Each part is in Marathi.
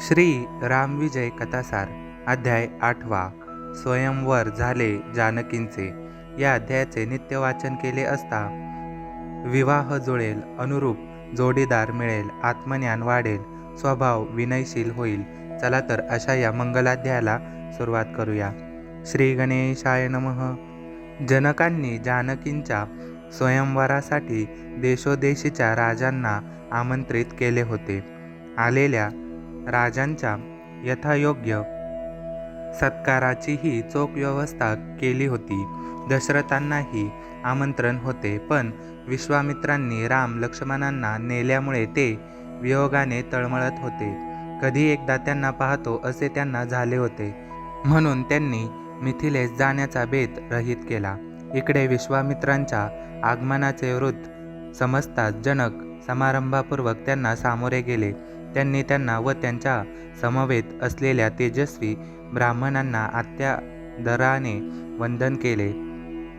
श्री रामविजय कथासार अध्याय आठवा. स्वयंवर झाले जानकींचे. या अध्यायाचे नित्य वाचन केले असता विवाह जुळेल अनुरूप जोडीदार मिळेल आत्मज्ञान वाढेल स्वभाव विनयशील होईल. चला तर अशा या मंगलाध्यायाला सुरुवात करूया. श्री गणेशाय नमः. जनकांनी जानकींच्या स्वयंवरासाठी देशोदेशीच्या राजांना आमंत्रित केले होते. आलेल्या राजांच्या यथायोग्य सत्काराचीही चोख व्यवस्था केली होती. दशरथांनाही आमंत्रण होते पण विश्वामित्रांनी राम लक्ष्मणांना नेल्यामुळे ते वियोगाने तळमळत होते. कधी एकदा त्यांना पाहतो असे त्यांना झाले होते. म्हणून त्यांनी मिथिलेस जाण्याचा बेत रहित केला. इकडे विश्वामित्रांच्या आगमनाचे वृत्त समजताच जनक समारंभापूर्वक त्यांना सामोरे गेले. त्यांनी त्यांना व त्यांच्या समवेत असलेल्या तेजस्वी ब्राह्मणांना आत्यादराने वंदन केले.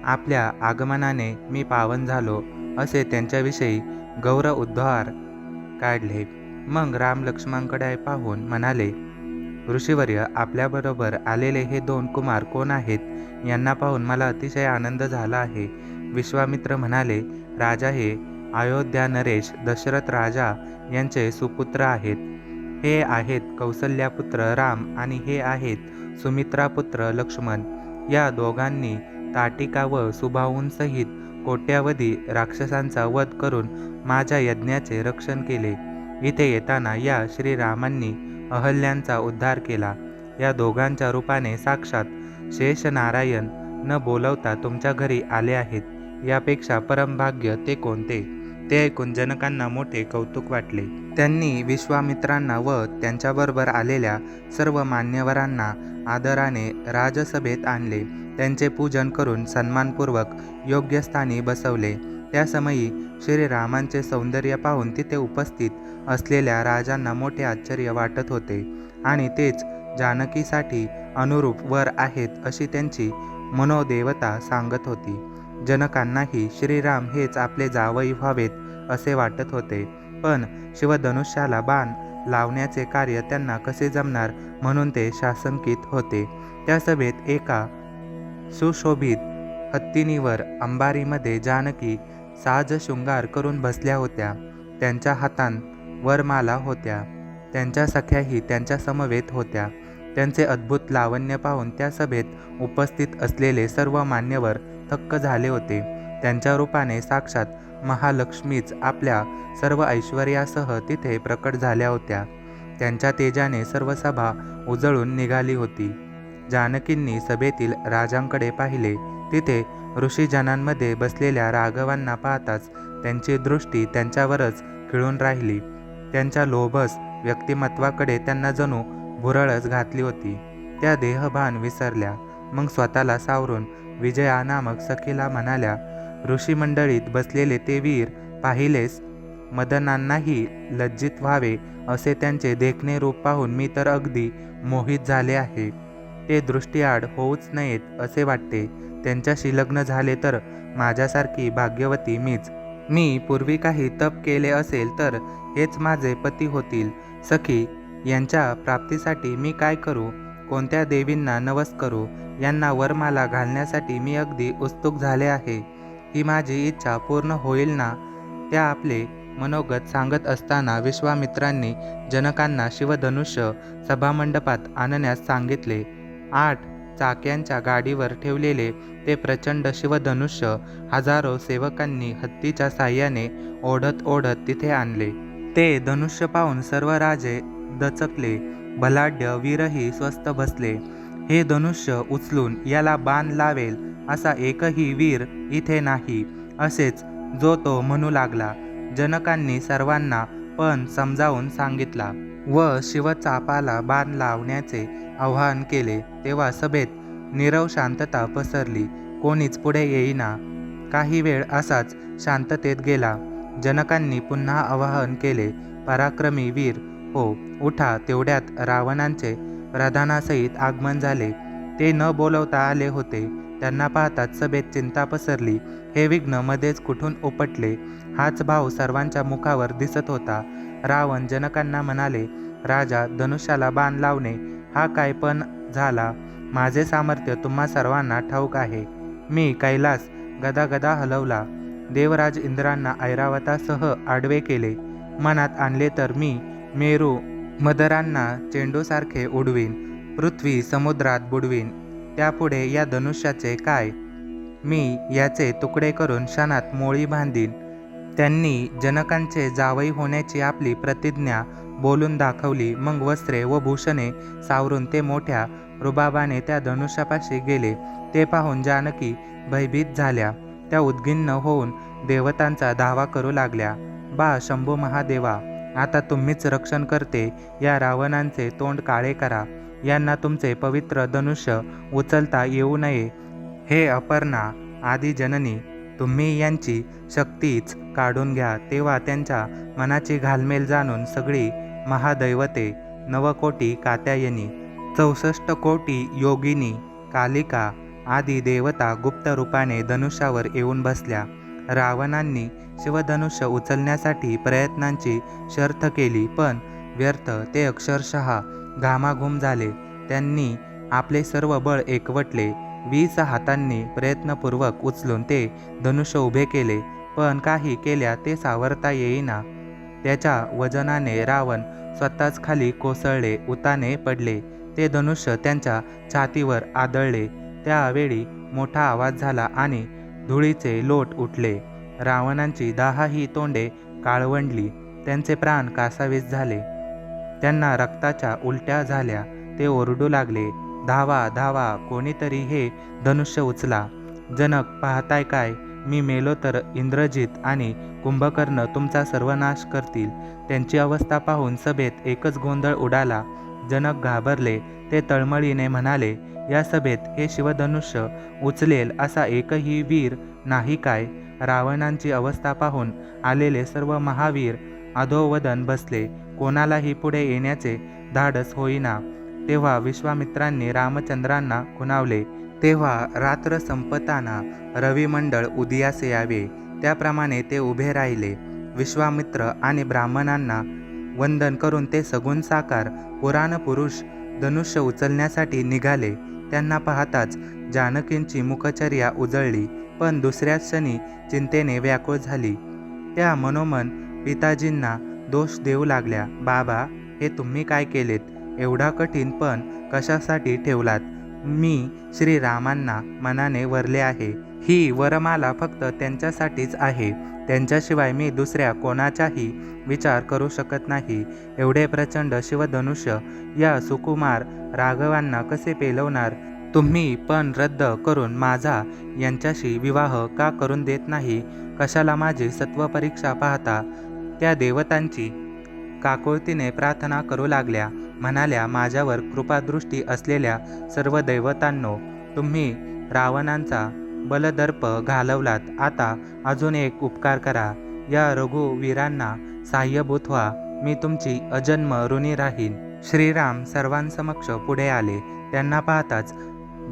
आपल्या आगमनाने मी पावन झालो असे त्यांच्याविषयी गौरव उद्धार काढले. मग राम लक्ष्मणकडे पाहून म्हणाले ऋषीवर्य आपल्याबरोबर आलेले हे दोन कुमार कोण आहेत? यांना पाहून मला अतिशय आनंद झाला आहे. विश्वामित्र म्हणाले राजा हे अयोध्या नरेश दशरथ राजा यांचे सुपुत्र आहेत. हे आहेत कौसल्यापुत्र राम आणि हे आहेत सुमित्रापुत्र लक्ष्मण. या दोघांनी ताटिका व सुभाऊंसहित कोट्यावधी राक्षसांचा वध करून माझ्या यज्ञाचे रक्षण केले. इथे येताना या श्रीरामांनी अहल्यांचा उद्धार केला. या दोघांच्या रूपाने साक्षात शेषनारायण न बोलवता तुमच्या घरी आले आहेत. यापेक्षा परमभाग्य ते कोणते? ते ऐकून जनकांना मोठे कौतुक वाटले. त्यांनी विश्वामित्रांना व त्यांच्याबरोबर आलेल्या सर्व मान्यवरांना आदराने राजसभेत आणले. त्यांचे पूजन करून सन्मानपूर्वक योग्य स्थानी बसवले त्यासमयी श्रीरामांचे सौंदर्य पाहून तिथे उपस्थित असलेल्या राजांना मोठे आश्चर्य वाटत होते आणि तेच जानकीसाठी अनुरूप वर आहेत अशी त्यांची मनोदेवता सांगत होती. जनकांनाही श्रीराम हेच आपले जावई व्हावेत असे वाटत होते. पण शिवधनुष्याला बाण लावण्याचे कार्य त्यांना कसे जमणार म्हणून ते शासंकित होते. त्या सभेत एका सुशोभित हत्तीनीवर अंबारीमध्ये जानकी साज शृंगार करून बसल्या होत्या. त्यांच्या हातांत वरमाला होत्या. त्यांच्या सख्याही त्यांच्या समवेत होत्या. त्यांचे अद्भुत लावण्य पाहून त्या सभेत उपस्थित असलेले सर्व मान्यवर थक्क झाले होते. त्यांच्या रूपाने साक्षात महालक्ष्मीच आपल्या सर्व ऐश्वर्यासह तिथे प्रकट झाल्या होत्या. त्यांच्या तेजाने सर्व सभा उजळून निघाली होती. जानकींनी सभेतील राजांकडे पाहिले. तिथे ऋषीजनांमध्ये बसलेल्या राघवांना पाहताच त्यांची दृष्टी त्यांच्यावरच खिळून राहिली. त्यांच्या लोभस व्यक्तिमत्वाकडे त्यांना जणू भुरळच घातली होती. त्या देहभान विसरल्या. मग स्वतःला सावरून विजया नामक सखीला म्हणाल्या ऋषी मंडळीत बसलेले ते वीर पाहिलेस? मदनांनाही लज्जित व्हावे असे त्यांचे देखणे रूप पाहून मी तर अगदी मोहित झाले आहे. ते दृष्टीआड होऊच नयेत असे वाटते. त्यांच्याशी लग्न झाले तर माझ्यासारखी भाग्यवती मीच. मी पूर्वी काही तप केले असेल तर हेच माझे पती होतील. सखी यांच्या प्राप्तीसाठी मी काय करू? कोणत्या देवींना नवस करू यांना वरमाला घालण्यासाठी मी अगदी उत्सुक झाले आहे. ही माझी इच्छा पूर्ण होईल ना? त्या आपले मनोगत सांगत असताना विश्वामित्रांनी जनकांना शिवधनुष्य सभामंडपात आणण्यास सांगितले. आठ चाक्यांच्या गाडीवर ठेवलेले ते प्रचंड शिवधनुष्य हजारो सेवकांनी हत्तीच्या साह्याने ओढत ओढत तिथे आणले. ते धनुष्य पाहून सर्व राजे दचकले. बलाढ्य वीरही स्वस्थ बसले. हे धनुष्य उचलून याला बाण लावेल असा एकही वीर इथे नाही. असेच जो तो म्हणू लागला. जनकांनी सर्वांना पण समजावून सांगितला व शिवचापाला बाण लावण्याचे आवाहन केले. तेव्हा सभेत नीरव शांतता पसरली. कोणीच पुढे येईना. काही वेळ असाच शांततेत गेला. जनकांनी पुन्हा आवाहन केले पराक्रमी वीर हो उठा तेवढ्यात रावणांचे प्रधानासहित आगमन झाले. ते न बोलवता आले होते. त्यांना पाहताच सभेत चिंता पसरली. हे विघ्न मध्येच कुठून उपटले? हाच भाव सर्वांच्या मुखावर दिसत होता. रावण जनकांना म्हणाले राजा धनुष्याला बाण लावणे हा काय पण झाला. माझे सामर्थ्य तुम्हा सर्वांना ठाऊक आहे. मी कैलास गदागदा हलवला. देवराज इंद्रांना ऐरावतासह आडवे केले. मनात आणले तर मी मेरू मदरांना चेंडूसारखे उडवीन पृथ्वी समुद्रात बुडवीन त्यापुढे या धनुष्याचे काय? मी याचे तुकडे करून क्षणात मोळी बांधीन. त्यांनी जनकांचे जावई होण्याची आपली प्रतिज्ञा बोलून दाखवली. मग वस्त्रे व भूषणे सावरून ते मोठ्या रुबाबाने त्या धनुष्यापाशी गेले. ते पाहून जानकी भयभीत झाल्या. त्या उद्गिन्न होऊन देवतांचा धावा करू लागल्या. बा शंभू महादेवा! आता तुम्हीच रक्षण करते. या रावणांचे तोंड काळे करा. यांना तुमचे पवित्र धनुष्य उचलता येऊ नये. हे अपर्णा आदी जननी तुम्ही यांची शक्तीच काढून घ्या. तेव्हा त्यांच्या मनाची घालमेल जाणून सगळी महादैवते नवकोटी कात्यायनी चौसष्ट कोटी योगिनी कालिका आदी देवता गुप्त रूपाने धनुष्यावर येऊन बसल्या. रावणांनी शिवधनुष्य उचलण्यासाठी प्रयत्नांची शर्थ केली पण व्यर्थ ते अक्षरशः घामाघूम झाले. त्यांनी आपले सर्व बळ एकवटले. वीस हातांनी प्रयत्नपूर्वक उचलून ते धनुष्य उभे केले पण काही केल्या ते सावरता येईना. त्याच्या वजनाने रावण स्वतःच खाली कोसळले उताने पडले. ते धनुष्य त्यांच्या छातीवर आदळले. त्यावेळी मोठा आवाज झाला आणि धुळीचे लोट उठले. रावणांची दहाही तोंडे काळवंडली. त्यांचे प्राण कासावीस झाले. त्यांना रक्ताच्या उलट्या झाल्या. ते ओरडू लागले धावा धावा कोणीतरी हे धनुष्य उचला. जनक पाहताय काय? मी मेलो तर इंद्रजित आणि कुंभकर्ण तुमचा सर्वनाश करतील. त्यांची अवस्था पाहून सभेत एकच गोंधळ उडाला. जनक घाबरले. ते तळमळीने म्हणाले या सभेत हे शिवधनुष्य उचलेल असा एकही वीर नाही काय? रावणांची अवस्था पाहून आलेले सर्व महावीर अधोवदन बसले. कोणालाही पुढे येण्याचे धाडस होईना. तेव्हा विश्वामित्रांनी रामचंद्रांना खुणावले. तेव्हा रात्र संपताना रविमंडळ उदयास यावे. त्याप्रमाणे ते उभे राहिले. विश्वामित्र आणि ब्राह्मणांना वंदन करून ते सगुण साकार पुराण पुरुष धनुष्य उचलण्यासाठी निघाले. त्यांना पाहताच जानकींची मुखचर्या उजळली पण दुसऱ्याच क्षणी चिंतेने व्याकुळ झाली. त्या मनोमन पिताजींना दोष देऊ लागल्या बाबा हे तुम्ही काय केलेत? एवढा कठीण पण कशासाठी ठेवलात? मी श्रीरामांना मनाने वरले आहे. ही वरमाला फक्त त्यांच्यासाठीच आहे. त्यांच्याशिवाय मी दुसऱ्या कोणाचाही विचार करू शकत नाही. एवढे प्रचंड शिवधनुष्य या सुकुमार राघवांना कसे पेलवणार? तुम्ही पण रद्द करून माझा यांच्याशी विवाह का करून देत नाही? कशाला माझी सत्वपरीक्षा पाहता? त्या देवतांची काकुळतीने प्रार्थना करू लागल्या. म्हणाल्या माझ्यावर कृपादृष्टी असलेल्या सर्व दैवतांनो तुम्ही रावणांचा बलदर्प घालवलात. आता अजून एक उपकार करा. या रघुवीरांना साह्यभूत व्हा. मी तुमची अजन्म ऋणी राहीन. श्रीराम सर्वांसमक्ष पुढे आले. त्यांना पाहताच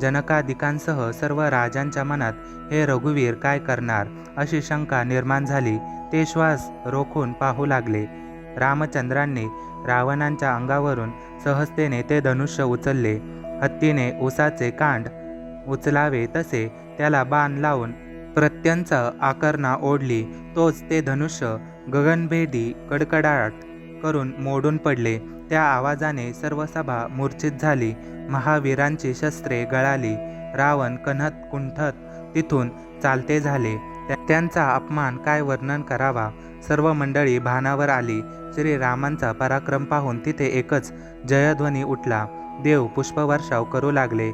जनकादिकांसह सर्व राजांच्या मनात हे रघुवीर काय करणार? अशी शंका निर्माण झाली. ते श्वास रोखून पाहू लागले. रामचंद्रांनी रावणांच्या अंगावरून सहजतेने ते धनुष्य उचलले. हत्तीने उसाचे कांड उचलावे तसे त्याला बाण लावून प्रत्यंचा आकरणा ओढली. तोच ते धनुष्य गगनभेदी कडकडाट करून मोडून पडले. त्या आवाजाने सर्व सभा मूर्छित झाली. महावीरांची शस्त्रे गळाली. रावण कन्हत कुंठत तिथून चालते झाले. त्यांचा अपमान काय वर्णन करावा? सर्व मंडळी भानावर आली. श्रीरामांचा पराक्रम पाहून तिथे एकच जयध्वनी उठला. देव पुष्पवर्षाव करू लागले.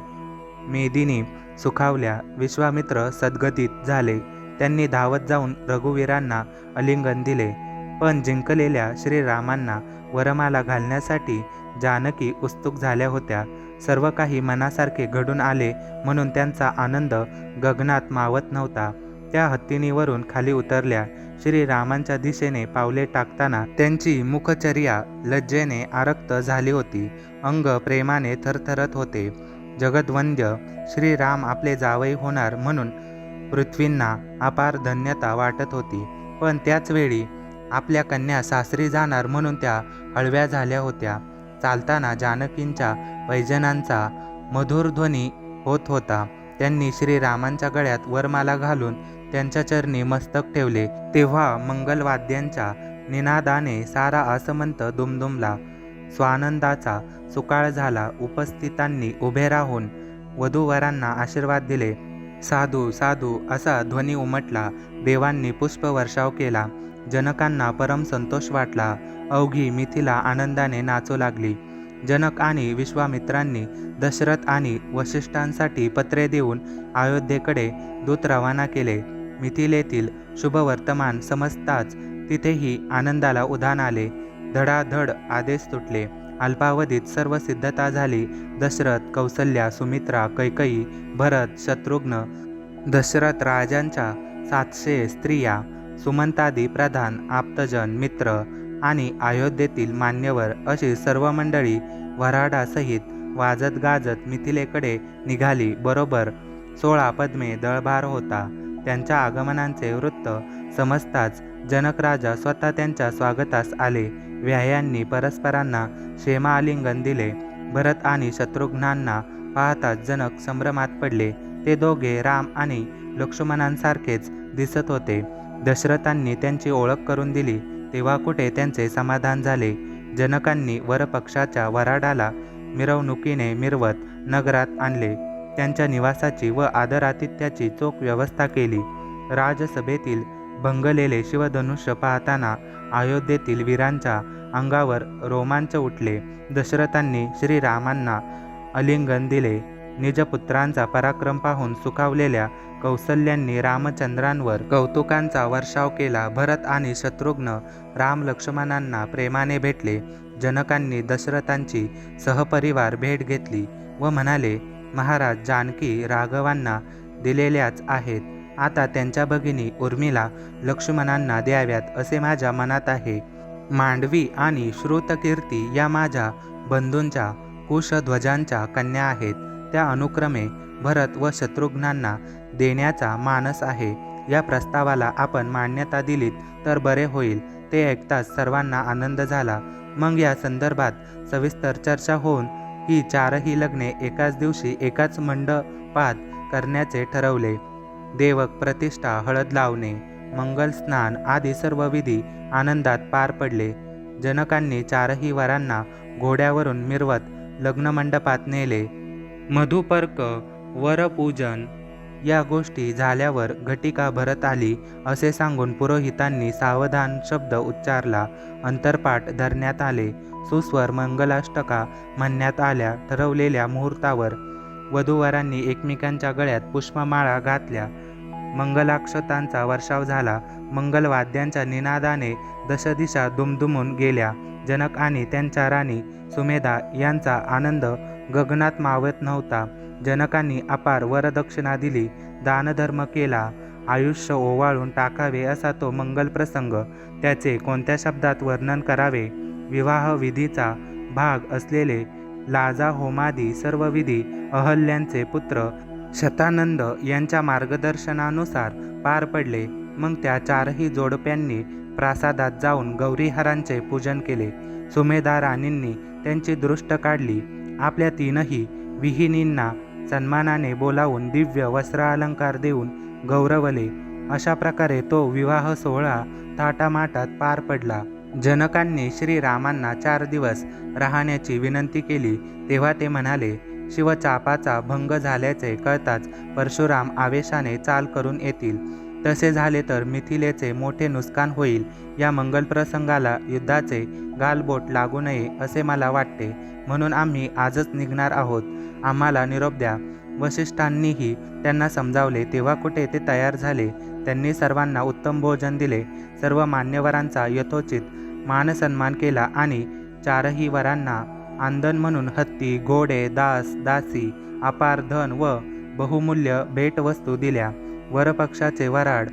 मेदिनी सुखावल्या विश्वामित्र सद्गतीत झाले. त्यांनी धावत जाऊन रघुवीरांना अलिंगन दिले. पण जिंकलेल्या श्रीरामांना वरमाला घालण्यासाठी जानकी उत्सुक झाल्या होत्या. सर्व काही मनासारखे घडून आले म्हणून त्यांचा आनंद गगनात मावत नव्हता. त्या हत्तीनीवरून खाली उतरल्या. श्रीरामांच्या दिशेने पावले टाकताना त्यांची मुखचर्या लज्जेने आरक्त झाली होती. अंग प्रेमाने थरथरत होते. जगद्वंद्य श्रीराम आपले जावई होणार म्हणून पृथ्वींना अपार धन्यता वाटत होती. पण त्याचवेळी आपल्या कन्या सासरी जाणार म्हणून त्या हळव्या झाल्या होत्या. चालताना जानकींच्या वैजनांचा मधुर ध्वनी होत होता. त्यांनी श्रीरामांच्या गळ्यात वरमाला घालून त्यांच्या चरणी मस्तक ठेवले. तेव्हा मंगलवाद्यांच्या निनादाने सारा आसमंत दुमदुमला. स्वानंदाचा सुकाळ झाला. उपस्थितांनी उभे राहून वधूवरांना आशीर्वाद दिले. साधू साधू असा ध्वनी उमटला. देवांनी पुष्पवर्षाव केला. जनकांना परम संतोष वाटला. अवघी मिथिला आनंदाने नाचू लागली. जनक आणि विश्वामित्रांनी दशरथ आणि वशिष्ठांसाठी पत्रे देऊन अयोध्येकडे दूत रवाना केले. मिथिलेतील शुभवर्तमान समजताच तिथेही आनंदाला उधाण आले. धडाधड आदेश सुटले अल्पावधीत सर्व सिद्धता झाली. दशरथ कौसल्या सुमित्रा कैकई भरत शत्रुघ्न दशरथ राजांच्या सातशे स्त्रिया सुमंतादी प्रधान आप्तजन मित्र आणि अयोध्येतील मान्यवर अशी सर्व मंडळी वऱ्हाडासहित वाजत गाजत मिथिलेकडे निघाली. बरोबर सोळा पद्मे दळभार होता. त्यांच्या आगमनाचे वृत्त समजताच जनक राजा स्वतः त्यांच्या स्वागतास आले. व्याह्यांनी परस्परांना क्षेमा आलिंगन दिले. भरत आणि शत्रुघ्नांना पाहताच जनक संभ्रमात पडले. ते दोघे राम आणि लक्ष्मणांसारखेच दिसत होते. दशरथांनी त्यांची ओळख करून दिली. तेव्हा कुठे त्यांचे समाधान झाले? जनकांनी वरपक्षाच्या वराडाला मिरवणुकीने मिरवत नगरात आणले. त्यांच्या निवासाची व आदरातिथ्याची चोख व्यवस्था केली. राजसभेतील भंगलेले शिवधनुष्य पाहताना अयोध्येतील वीरांच्या अंगावर रोमांच उठले. दशरथांनी श्रीरामांना अलिंगन दिले. निजपुत्रांचा पराक्रम पाहून सुखावलेल्या कौसल्यांनी रामचंद्रांवर कौतुकांचा वर्षाव केला. भरत आणि शत्रुघ्न राम लक्ष्मणांना प्रेमाने भेटले. जनकांनी दशरथांची सहपरिवार भेट घेतली व म्हणाले महाराज जानकी राघवांना दिलेल्याच आहेत. आता त्यांच्या भगिनी उर्मिला लक्ष्मणांना द्याव्यात असे माझ्या मनात आहे. मांडवी आणि श्रुतकीर्ती या माझ्या बंधूंच्या कुशध्वजांच्या कन्या आहेत. त्या अनुक्रमे भरत व शत्रुघ्नांना देण्याचा मानस आहे. या प्रस्तावाला आपण मान्यता दिलीत तर बरे होईल. ते ऐकताच सर्वांना आनंद झाला. मग या संदर्भात सविस्तर चर्चा होऊन ही चारही लग्ने एकाच दिवशी एकाच मंडपात करण्याचे ठरवले. देवक प्रतिष्ठा हळद लावणे मंगल स्नान आदी सर्व विधी आनंदात पार पडले. जनकांनी चारही वरांना घोड्यावरून मिरवत लग्नमंडपात नेले. मधुपर्क वरपूजन या गोष्टी झाल्यावर घटिका भरत आली असे सांगून पुरोहितांनी सावधान शब्द उच्चारला. अंतरपाठ धरण्यात आले. सुस्वर मंगलाष्टका म्हणण्यात आल्या ठरवलेल्या मुहूर्तावर. वधूवरांनी एकमेकांच्या गळ्यात पुष्पमाळा घातल्या. मंगलाक्षतांचा वर्षाव झाला. मंगलवाद्यांच्या निनादाने दशदिशा दुमदुमून गेल्या. जनक आणि त्यांच्या राणी सुमेधा यांचा आनंद गगनात मावत नव्हता. जनकांनी अपार वरदक्षिणा दिली दानधर्म केला आयुष्य ओवाळून टाकावे असा तो मंगल प्रसंग त्याचे कोणत्या शब्दात वर्णन करावे? विवाह विधीचा भाग असलेले लाजा होमादी सर्व विधी अहल्यांचे पुत्र शतानंद यांच्या मार्गदर्शनानुसार पार पडले. मग त्या चारही जोडप्यांनी प्रासादात जाऊन गौरीहरांचे पूजन केले. सुमेदाराणींनी त्यांची दृष्ट काढली. आपल्या तीनही विहिनींना सन्मानाने बोलावून दिव्य वस्त्र अलंकार देऊन गौरवले. अशा प्रकारे तो विवाह सोहळा थाटामाटात पार पडला. जनकांनी श्रीरामांना चार दिवस राहण्याची विनंती केली. तेव्हा ते म्हणाले शिवचापाचा भंग झाल्याचे कळताच परशुराम आवेशाने चाल करून येतील. तसे झाले तर मिथिलेचे मोठे नुकसान होईल. या मंगल प्रसंगाला युद्धाचे गालबोट लागू नये असे मला वाटते. म्हणून आम्ही आजच निघणार आहोत. आम्हाला निरोप द्या. वशिष्ठांनीही त्यांना समजावले. तेव्हा कुठे ते तयार झाले? त्यांनी सर्वांना उत्तम भोजन दिले. सर्व मान्यवरांचा यथोचित मानसन्मान केला आणि चारही वरांना आंदन म्हणून हत्ती घोडे दास दासी अपार धन व बहुमूल्य भेटवस्तू दिल्या. वरपक्षाचे वराड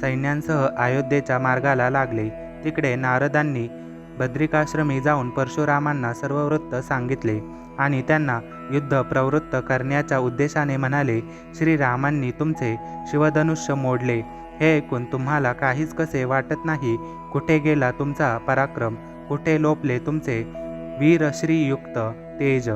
सैन्यांसह अयोध्येच्या मार्गाला लागले. तिकडे नारदांनी बद्रिकाश्रमी जाऊन परशुरामांना सर्व वृत्त सांगितले आणि त्यांना युद्ध प्रवृत्त करण्याच्या उद्देशाने म्हणाले श्रीरामांनी तुमचे शिवधनुष्य मोडले. हे ऐकून तुम्हाला काहीच कसे वाटत नाही? कुठे गेला तुमचा पराक्रम? कुठे लोपले तुमचे वीरश्रीयुक्त तेज?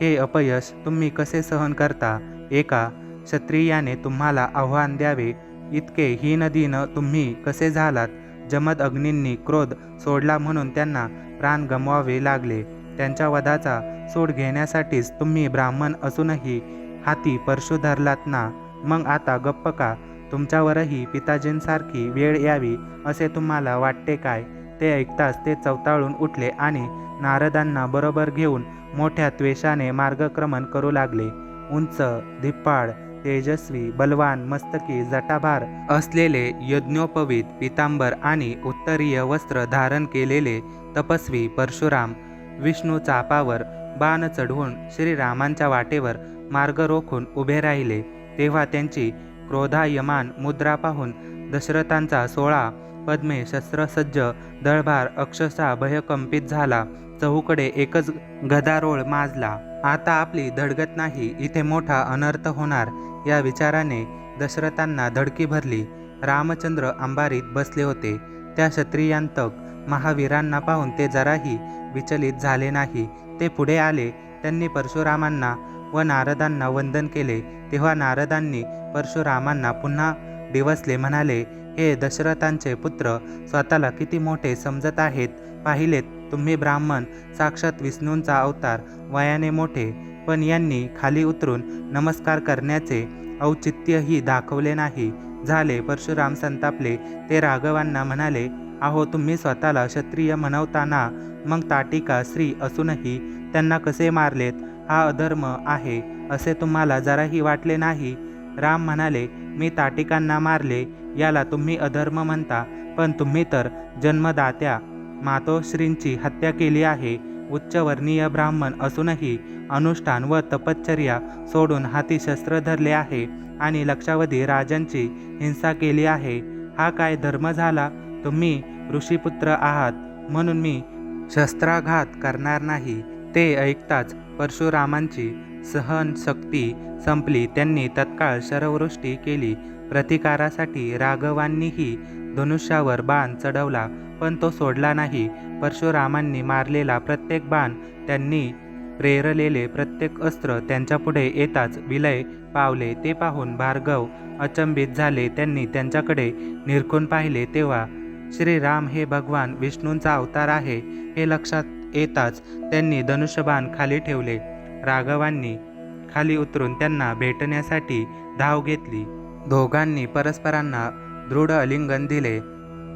हे अपयश तुम्ही कसे सहन करता? एका क्षत्रियाने तुम्हाला आव्हान द्यावे. इतके हीनदीन तुम्ही कसे झालात? जमद अग्नींनी क्रोध सोडला म्हणून त्यांना प्राण गमवावे लागले. त्यांच्या वधाचा सोड घेण्यासाठीच तुम्ही ब्राह्मण असूनही हाती परशु धरलात ना? मग आता गप्प का? तुमच्यावरही पिताजींसारखी वेळ यावी असे तुम्हाला वाटते काय? ते ऐकताच ते चवताळून उठले आणि नारदांना बरोबर घेऊन मोठ्या त्वेषाने मार्गक्रमण करू लागले. उंच धिप्पाड तेजस्वी बलवान मस्तकी जटाभार असलेले यज्ञोपवीत पितांबर आणि उत्तरीय वस्त्र धारण केलेले तपस्वी परशुराम विष्णू चापावर बाण चढवून श्रीरामांच्या वाटेवर मार्ग रोखून उभे राहिले. तेव्हा त्यांची क्रोधायमान मुद्रा पाहून दशरथांचा सोळा पद्मे शस्त्रसज्ज दळभार अक्षरशः भयकंपित झाला. चहूकडे एकच गदारोळ माजला. आता आपली धडगत नाही इथे मोठा अनर्थ होणार. या विचाराने दशरथांना धडकी भरली. रामचंद्र अंबारीत बसले होते. त्या क्षत्रियांतक महावीरांना पाहून ते जराही विचलित झाले नाही. ते पुढे आले. त्यांनी परशुरामांना व नारदांना वंदन केले. तेव्हा नारदांनी परशुरामांना पुन्हा दिवसले म्हणाले हे दशरथांचे पुत्र स्वतःला किती मोठे समजत आहेत. पाहिलेत तुम्ही ब्राह्मण साक्षात विष्णूंचा अवतार वयाने मोठे. पण यांनी खाली उतरून नमस्कार करण्याचे औचित्यही दाखवले नाही. झाले परशुराम संतापले. ते राघवांना म्हणाले अहो तुम्ही स्वतःला क्षत्रिय म्हणवताना मग ताटिका स्त्री असूनही त्यांना कसे मारलेत? हा अधर्म आहे असे तुम्हाला जराही वाटले नाही? राम म्हणाले मी ताटिकांना मारले याला तुम्ही अधर्म म्हणता पण तुम्ही तर जन्मदात्या मातोश्रींची हत्या केली आहे. उच्चवर्णीय ब्राह्मण असूनही अनुष्ठान व तपश्चर्या सोडून हाती शस्त्र धरले आहे आणि लक्षावधी राजांची हिंसा केली आहे. हा काय धर्म झाला? तुम्ही ऋषीपुत्र आहात म्हणून मी शस्त्राघात करणार नाही. ते ऐकताच परशुरामांची सहनशक्ती संपली. त्यांनी तत्काळ शरवृष्टी केली. प्रतिकारासाठी राघवांनीही धनुष्यावर बाण चढवला पण तो सोडला नाही. परशुरामांनी मारलेला प्रत्येक बाण त्यांनी प्रेरलेले प्रत्येक अस्त्र त्यांच्यापुढे येताच विलय पावले. ते पाहून भार्गव अचंबित झाले. त्यांनी त्यांच्याकडे निरखून पाहिले तेव्हा श्रीराम हे भगवान विष्णूंचा अवतार आहे. हे लक्षात येताच त्यांनी धनुष्यबाण खाली ठेवले. राघवांनी खाली उतरून त्यांना भेटण्यासाठी धाव घेतली. दोघांनी परस्परांना दृढ आलिंगन दिले.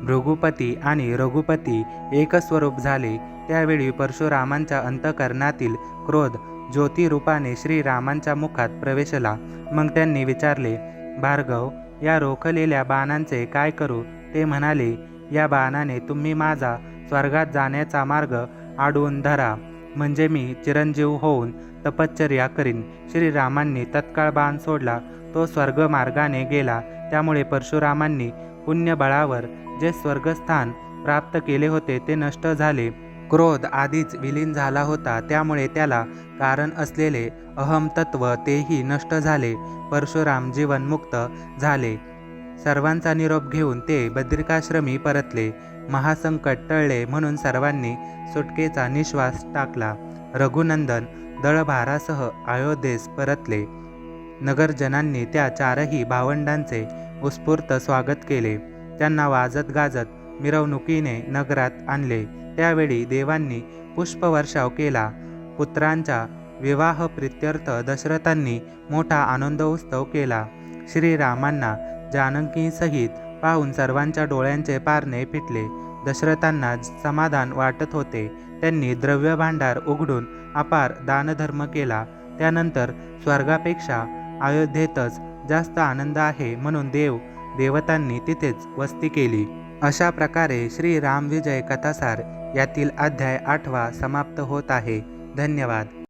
भृगुपती आणि रघुपती एकस्वरूप झाले. त्यावेळी परशुरामांच्या अंतकरणातील क्रोध ज्योतिरूपाने श्रीरामांच्या मुखात प्रवेशला. मग त्यांनी विचारले भार्गव या रोखलेल्या बाणांचे काय करू? ते म्हणाले या बाणाने तुम्ही माझा स्वर्गात जाण्याचा मार्ग आडवून धरा. म्हणजे मी चिरंजीव होऊन तपश्चर्या करीन. श्रीरामांनी तत्काळ बाण सोडला. तो स्वर्गमार्गाने गेला. त्यामुळे परशुरामांनी पुण्यबळावर जे स्वर्गस्थान प्राप्त केले होते ते नष्ट झाले. क्रोध आधीच विलीन झाला होता त्यामुळे त्याला कारण असलेले अहमतत्व तेही नष्ट झाले. परशुराम जीवनमुक्त झाले. सर्वांचा निरोप घेऊन ते बद्रिकाश्रमी परतले. महासंकट टळले म्हणून सर्वांनी सुटकेचा निश्वास टाकला. रघुनंदन दळभारासह अयोध्येस परतले. नगरजनांनी त्या चारही भावंडांचे उत्स्फूर्त स्वागत केले. त्यांना वाजत गाजत मिरवणुकीने नगरात आणले. त्यावेळी देवांनी पुष्पवर्षाव केला. पुत्रांच्या विवाह प्रित्यर्थ दशरथांनी मोठा आनंदोत्सव केला. श्रीरामांना जानकीसहित पाहून सर्वांच्या डोळ्यांचे पारणे फिटले. दशरथांना समाधान वाटत होते. त्यांनी द्रव्य भांडार उघडून अपार दानधर्म केला. त्यानंतर स्वर्गापेक्षा अयोध्येतच जास्त आनंद आहे म्हणून देव देवतांनी तिथेच वस्ती केली. अशा प्रकारे श्री रामविजय कथासार यातील अध्याय आठवा समाप्त होत आहे. धन्यवाद.